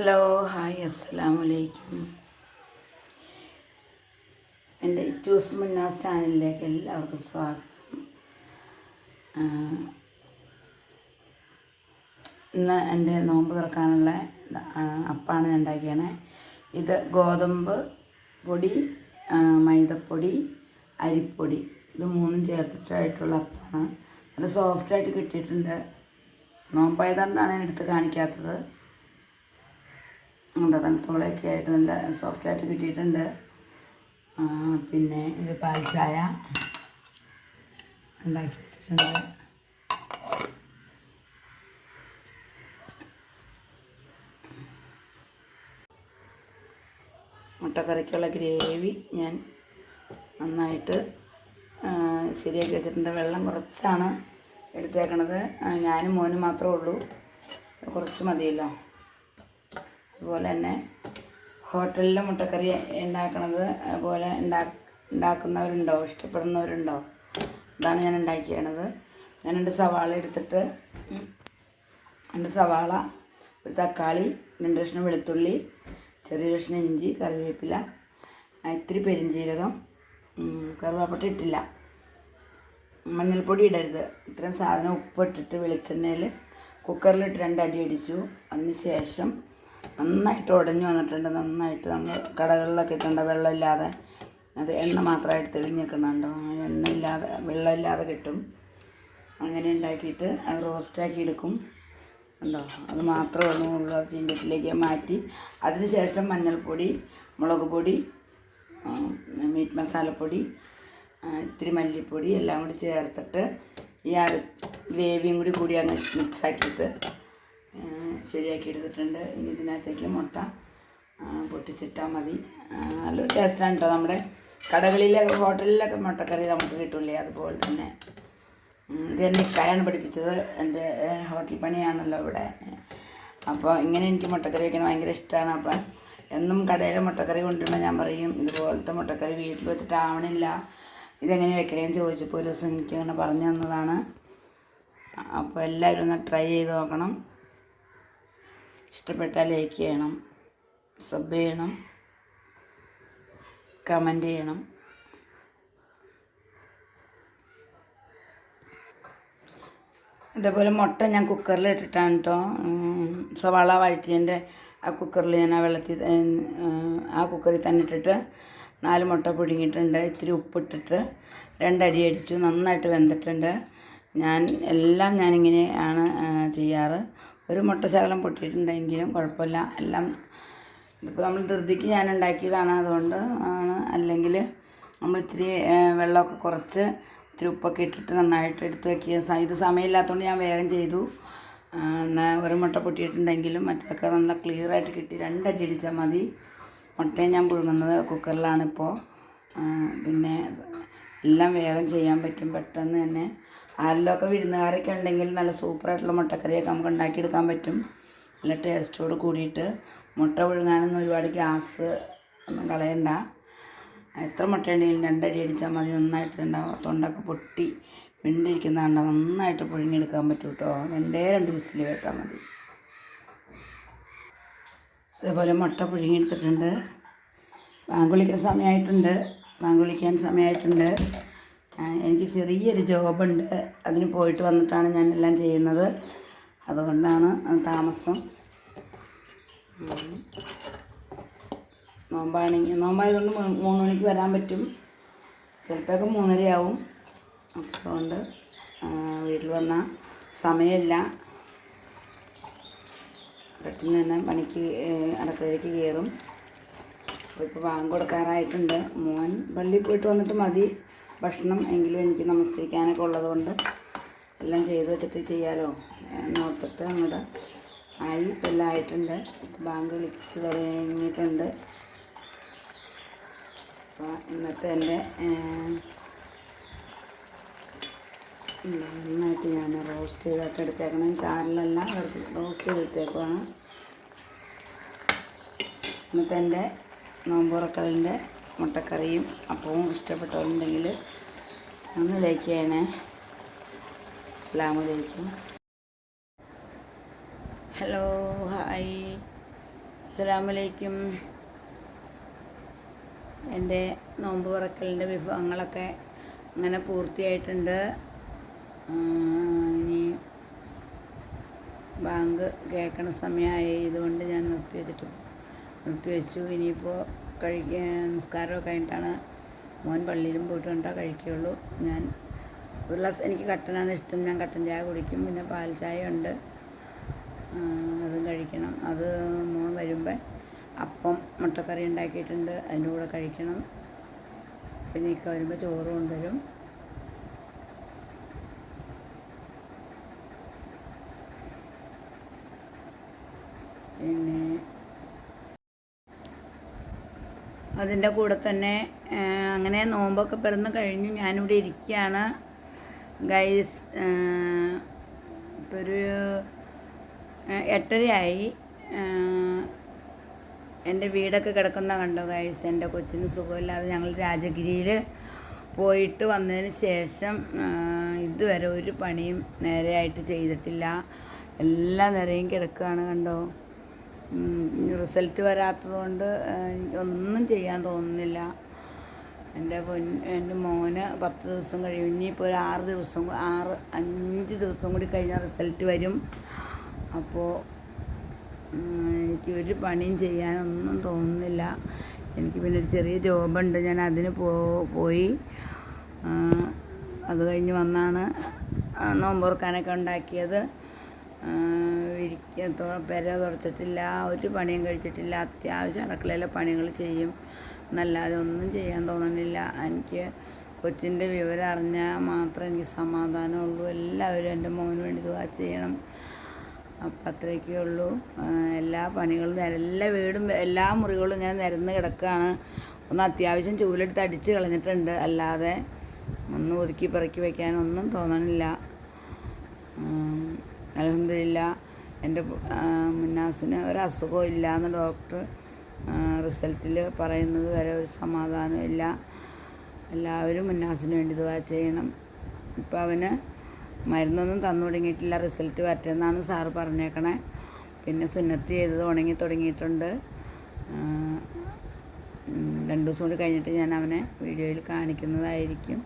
Hello hi അസ്സലാമു അലൈക്കും എന്റെ ചൂസ് മുന്നാസ് ചാനലിലേക്ക് എല്ലാവർക്കും സ്വാഗതം. ഇന്ന് എന്റെ നോമ്പ് തുറക്കാനുള്ള അപ്പാണ് ഞാൻ ഉണ്ടാക്കിയത് ഇത് ഗോതമ്പ് പൊടി മൈദപ്പൊടി അരിപ്പൊടി. ഇത് മൂന്നും ചേർത്തിട്ടായിട്ടുള്ള അപ്പാണ്. നല്ല സോഫ്റ്റായിട്ട് കിട്ടിയിട്ടുണ്ട്. നോമ്പായതുകൊണ്ടാണ് ഞാൻ എടുത്ത് കാണിക്കാത്തത്. ഉണ്ട് തണുത്തോളൊക്കെ ആയിട്ട് നല്ല സോഫ്റ്റായിട്ട് കിട്ടിയിട്ടുണ്ട്. പിന്നെ ഇത് പാൽ ചായ ഉണ്ടാക്കി വെച്ചിട്ടുണ്ട്. മുട്ടക്കറിക്കുള്ള ഗ്രേവി ഞാൻ നന്നായിട്ട് ശരിയാക്കി വെച്ചിട്ടുണ്ട്. വെള്ളം കുറച്ചാണ് എടുത്തേക്കണത്. ഞാനും മോനും മാത്രമേ ഉള്ളൂ. കുറച്ച് മതിയല്ലോ. അതുപോലെ തന്നെ ഹോട്ടലിലെ മുട്ടക്കറി ഉണ്ടാക്കണത് അതുപോലെ ഉണ്ടാ ഉണ്ടാക്കുന്നവരുണ്ടോ? ഇഷ്ടപ്പെടുന്നവരുണ്ടോ? അതാണ് ഞാൻ ഉണ്ടാക്കിയത് ഞാൻ രണ്ട് സവാള എടുത്തിട്ട് രണ്ട് സവാള ഒരു തക്കാളി രണ്ട് കഷ്ണം വെളുത്തുള്ളി ചെറിയ കഷ്ണം ഇഞ്ചി കറിവേപ്പില ഇത്തിരി പെരിഞ്ചീരകം കറുവാപ്പട്ട ഇട്ടില്ല മഞ്ഞൾപ്പൊടി ഇടരുത്. ഇത്രയും സാധനം ഉപ്പ് ഉപ്പിട്ടിട്ട് വെളിച്ചെണ്ണയിൽ കുക്കറിലിട്ട് രണ്ടടി അടിച്ചു. അതിന് ശേഷം നന്നായിട്ട് ഉടഞ്ഞു വന്നിട്ടുണ്ട്. നന്നായിട്ട് നമ്മൾ കടകളിലൊക്കെ ഇട്ടേണ്ട വെള്ളമില്ലാതെ. അത് എണ്ണ മാത്രമായിട്ട് തെളിഞ്ഞിക്കണുണ്ടോ എണ്ണയില്ലാതെ വെള്ളമില്ലാതെ കിട്ടും. അങ്ങനെ ഉണ്ടാക്കിയിട്ട് അത് റോസ്റ്റാക്കി എടുക്കും. ഉണ്ടോ അത് മാത്രമേ ഉള്ളൂ. ചീഞ്ചട്ടിലേക്ക് മാറ്റി. അതിന് ശേഷം മഞ്ഞൾപ്പൊടി മുളക് പൊടി മീറ്റ് മസാലപ്പൊടി ഇത്തിരി മല്ലിപ്പൊടി എല്ലാം കൂടി ചേർത്തിട്ട് ഈ വേവിയും കൂടി കൂടി അങ്ങ് മിക്സാക്കിയിട്ട് ശരിയാക്കി എടുത്തിട്ടുണ്ട്. ഇനി ഇതിനകത്തേക്ക് മുട്ട പൊട്ടിച്ചിട്ടാൽ മതി. നല്ല ടേസ്റ്റാണ് കേട്ടോ നമ്മുടെ കടകളിലെ ഹോട്ടലിലൊക്കെ മുട്ടക്കറി നമുക്ക് കിട്ടില്ലേ അതുപോലെ തന്നെ. ഇത് എന്നെ ഇക്കായാണ് പഠിപ്പിച്ചത്. എന്റെ ഹോട്ടൽ പണിയാണല്ലോ ഇവിടെ. അപ്പോൾ ഇങ്ങനെ എനിക്ക് മുട്ടക്കറി വയ്ക്കാൻ ഭയങ്കര ഇഷ്ടമാണ്. അപ്പം എന്നും കടയിലെ മുട്ടക്കറി കൊണ്ടുവരുമ്പോൾ ഞാൻ പറയും ഇതുപോലത്തെ മുട്ടക്കറി വീട്ടിൽ വെച്ചിട്ടാവണില്ല ഇതെങ്ങനെ വെക്കണേന്ന് ചോദിച്ചപ്പോൾ ഒരു ദിവസം എനിക്ക് അങ്ങനെ പറഞ്ഞു തന്നതാണ്. അപ്പോൾ എല്ലാവരും ഒന്ന് ട്രൈ ചെയ്ത് നോക്കണം. ഇഷ്ടപ്പെട്ടാൽ ലൈക്ക് ചെയ്യണം സബ് ചെയ്യണം കമന്റ് ചെയ്യണം. ഇതേപോലെ മുട്ട ഞാൻ കുക്കറിൽ ഇട്ടിട്ടാണ് കേട്ടോ സവാള വഴറ്റിയതിന്റെ ആ കുക്കറിൽ ഞാൻ ആ വെള്ളത്തിൽ ആ കുക്കറിൽ തന്നെ ഇട്ടിട്ട് നാല് മുട്ട പുഴുങ്ങിയിട്ടുണ്ട്. ഇത്തിരി ഉപ്പിട്ടിട്ട് രണ്ടടി അടിച്ചു. നന്നായിട്ട് വെന്തിട്ടുണ്ട്. ഞാൻ എല്ലാം ഞാനിങ്ങനെയാണ് ചെയ്യാറ്. ഒരു മുട്ട ശകലം പൊട്ടിയിട്ടുണ്ടെങ്കിലും കുഴപ്പമില്ല. എല്ലാം ഇതിപ്പോൾ നമ്മൾ ധൃതിക്ക് ഞാൻ ഉണ്ടാക്കിയതാണ്. അതുകൊണ്ട് ആണ്. അല്ലെങ്കിൽ നമ്മൾ ഇച്ചിരി വെള്ളമൊക്കെ കുറച്ച് ഇത്തിരി ഉപ്പൊക്കെ ഇട്ടിട്ട് നന്നായിട്ട് എടുത്ത് വെക്കിയ ഇത് സമയമില്ലാത്തതുകൊണ്ട് ഞാൻ വേഗം ചെയ്തു. എന്നാൽ ഒരു മുട്ട പൊട്ടിയിട്ടുണ്ടെങ്കിലും മറ്റൊക്കെ നല്ല ക്ലിയറായിട്ട് കിട്ടി. രണ്ടടി അടിച്ചാൽ മതി. മുട്ടയും ഞാൻ പുഴുങ്ങുന്നത് കുക്കറിലാണിപ്പോൾ പിന്നെ എല്ലാം വേഗം ചെയ്യാൻ പറ്റും. പെട്ടെന്ന് തന്നെ ആരിലൊക്കെ വിരുന്നുകാരൊക്കെ ഉണ്ടെങ്കിൽ നല്ല സൂപ്പറായിട്ടുള്ള മുട്ടക്കറിയൊക്കെ നമുക്ക് ഉണ്ടാക്കിയെടുക്കാൻ പറ്റും. നല്ല ടേസ്റ്റോട് കൂടിയിട്ട് മുട്ട പുഴുങ്ങാനൊന്നും ഒരുപാട് ഗ്യാസ് ഒന്നും കളയണ്ട. എത്ര മുട്ട ഉണ്ടെങ്കിലും രണ്ടടി അടിച്ചാൽ മതി. നന്നായിട്ട് ഉണ്ടാവും തൊണ്ടൊക്കെ പൊട്ടി മിണ്ടിരിക്കുന്നതാണ്ട നന്നായിട്ട് പുഴുങ്ങിയെടുക്കാൻ പറ്റും കേട്ടോ. രണ്ടേ രണ്ട് വിസിൽ കേട്ടാൽ മതി. അതേപോലെ മുട്ട പുഴുങ്ങിയെടുത്തിട്ടുണ്ട്. വാങ്കുളിക്കാൻ സമയമായിട്ടുണ്ട്. വാങ്കുളിക്കാൻ സമയമായിട്ടുണ്ട്. എനിക്ക് ചെറിയൊരു ജോബുണ്ട്. അതിന് പോയിട്ട് വന്നിട്ടാണ് ഞാൻ എല്ലാം ചെയ്യുന്നത്. അതുകൊണ്ടാണ് താമസം. നോമ്പാണെങ്കിൽ നോമ്പായതുകൊണ്ട് മൂന്ന് മണിക്ക് വരാൻ പറ്റും. ചിലപ്പോഴൊക്കെ മൂന്നരയാവും. അതുകൊണ്ട് വീട്ടിൽ വന്ന സമയമില്ല. പെട്ടെന്ന് തന്നെ പണിക്ക് അടുക്കളയിലേക്ക് കയറും. അപ്പോൾ ഇപ്പോൾ വാങ്ങി കൊടുക്കാറായിട്ടുണ്ട്. മോൻ പള്ളിയിൽ പോയിട്ട് വന്നിട്ട് മതി. ഭക്ഷണം എങ്കിലും എനിക്ക് നമസ്കരിക്കാനൊക്കെ ഉള്ളതുകൊണ്ട് എല്ലാം ചെയ്ത് വെച്ചിട്ട് ചെയ്യാലോ. നോക്കിട്ട് നമ്മുടെ ആയി. എല്ലാം ആയിട്ടുണ്ട്. ബാങ്ക് വിളിച്ച് തുടങ്ങിയിട്ടുണ്ട്. അപ്പോൾ ഇന്നത്തെ എന്റെ നന്നായിട്ട് ഞാൻ റോസ്റ്റ് ചെയ്തൊക്കെ എടുത്തേക്കണം. ചാറിലെല്ലാം റോസ്റ്റ് ചെയ്തെടുത്തേക്കുവാണ് ഇന്നത്തെ എന്റെ നോമ്പുറക്കലിന്റെ മുട്ടക്കറിയും അപ്പവും ഇഷ്ടപ്പെട്ടവരുണ്ടെങ്കിൽ ഒന്ന് ലൈക്ക് ചെയ്യണേ. അസ്സാമലൈക്കും ഹലോ ഹായ് അസ്സലാമലൈക്കും എന്റെ നോമ്പ് പറക്കലിന്റെ വിഭവങ്ങളൊക്കെ അങ്ങനെ പൂർത്തിയായിട്ടുണ്ട്. ഇനി ബാങ്ക് കേൾക്കണ സമയമായതുകൊണ്ട് ഞാൻ നിർത്തി നിർത്തിവെച്ചു. നിർത്തി വെച്ചു ഇനിയിപ്പോൾ കഴിക്കാൻ നിസ്കാരമൊക്കെ കഴിഞ്ഞിട്ടാണ് മോൻ പള്ളിയിലും പോയിട്ട് കണ്ടാൽ കഴിക്കുകയുള്ളൂ ഞാൻ ഒരു ഗ്ലാസ് എനിക്ക് കട്ടനാണ് ഇഷ്ടം. ഞാൻ കട്ടൻ ചായ കുടിക്കും. പിന്നെ പാൽ ചായ ഉണ്ട് അതും കഴിക്കണം. അത് മോൻ വരുമ്പോൾ അപ്പം മുട്ടക്കറി ഉണ്ടാക്കിയിട്ടുണ്ട്. അതിന്റെ കൂടെ കഴിക്കണം. പിന്നെ ഇക്ക വരുമ്പോൾ ചോറ് കൊണ്ടുവരും പിന്നെ അതിന്റെ കൂടെ തന്നെ അങ്ങനെ നോമ്പൊക്കെ പിറന്ന് കഴിഞ്ഞു ഞാനിവിടെ ഇരിക്കുകയാണ്. ഗൈസ് ഇപ്പോൾ ഒരു എട്ടരയായി. എന്റെ വീടൊക്കെ കിടക്കുന്ന കണ്ടോ ഗൈസ്? എന്റെ കൊച്ചിന് സുഖമില്ലാതെ ഞങ്ങൾ രാജഗിരിയിൽ പോയിട്ട് വന്നതിന് ശേഷം ഇതുവരെ ഒരു പണിയും നേരെയായിട്ട് ചെയ്തിട്ടില്ല. എല്ലാ നിറയും കിടക്കുകയാണ് കണ്ടോ? റിസൾട്ട് വരാത്തത് കൊണ്ട് ഒന്നും ചെയ്യാൻ തോന്നുന്നില്ല. എന്റെ പൊൻ എന്റെ മോന് പത്ത് ദിവസം കഴിയും. ഇനിയിപ്പോൾ ഒരു ആറ് ദിവസം ആറ് അഞ്ച് ദിവസം കൂടി കഴിഞ്ഞാൽ റിസൾട്ട് വരും. അപ്പോൾ എനിക്ക് ഒരു പണിയും ചെയ്യാനൊന്നും തോന്നുന്നില്ല. എനിക്ക് പിന്നെ ഒരു ചെറിയ ജോബുണ്ട്. ഞാൻ അതിന് പോയി. അത് കഴിഞ്ഞ് വന്നാണ് നോമ്പോർക്കാനൊക്കെ ഉണ്ടാക്കിയത്. പെര തുടച്ചിട്ടില്ല ഒരു പണിയും കഴിച്ചിട്ടില്ല അത്യാവശ്യം അടുക്കളയിലെ പണികൾ ചെയ്യും. എന്നല്ലാതെ ഒന്നും ചെയ്യാൻ തോന്നണില്ല. എനിക്ക് കൊച്ചിന്റെ വിവരം അറിഞ്ഞാൽ മാത്രമേ എനിക്ക് സമാധാനമുള്ളൂ. എല്ലാവരും എന്റെ മോന് വേണ്ടി ദുആ ചെയ്യണം. അപ്പം അത്രയൊക്കെ ഉള്ളൂ. എല്ലാ പണികളും എല്ലാ വീടും എല്ലാ മുറികളും ഇങ്ങനെ നിരന്ന് കിടക്കുകയാണ് ഒന്ന് അത്യാവശ്യം ചൂലെടുത്ത് അടിച്ച് കളഞ്ഞിട്ടുണ്ട്. അല്ലാതെ ഒന്ന് ഒതുക്കി പെറുക്കി വയ്ക്കാനൊന്നും തോന്നണില്ല. അലഹമില്ല എന്റെ മുന്നാസിന് ഒരസുഖവും ഇല്ല എന്ന് ഡോക്ടർ റിസൾട്ടിൽ പറയുന്നത് വരെ ഒരു സമാധാനമില്ല എല്ലാവരും മുന്നാസിന് വേണ്ടി ദുആ ചെയ്യണം. ഇപ്പം അവന് മരുന്നൊന്നും തന്നു തുടങ്ങിയിട്ടില്ല റിസൾട്ട് വരട്ടെന്നാണ് സാറ് പറഞ്ഞേക്കണേ. പിന്നെ സുന്നത്ത് ചെയ്തത് ഉണങ്ങി തുടങ്ങിയിട്ടുണ്ട്. രണ്ട് ദിവസം കൂടി കഴിഞ്ഞിട്ട് ഞാൻ അവനെ വീഡിയോയിൽ കാണിക്കുന്നതായിരിക്കും.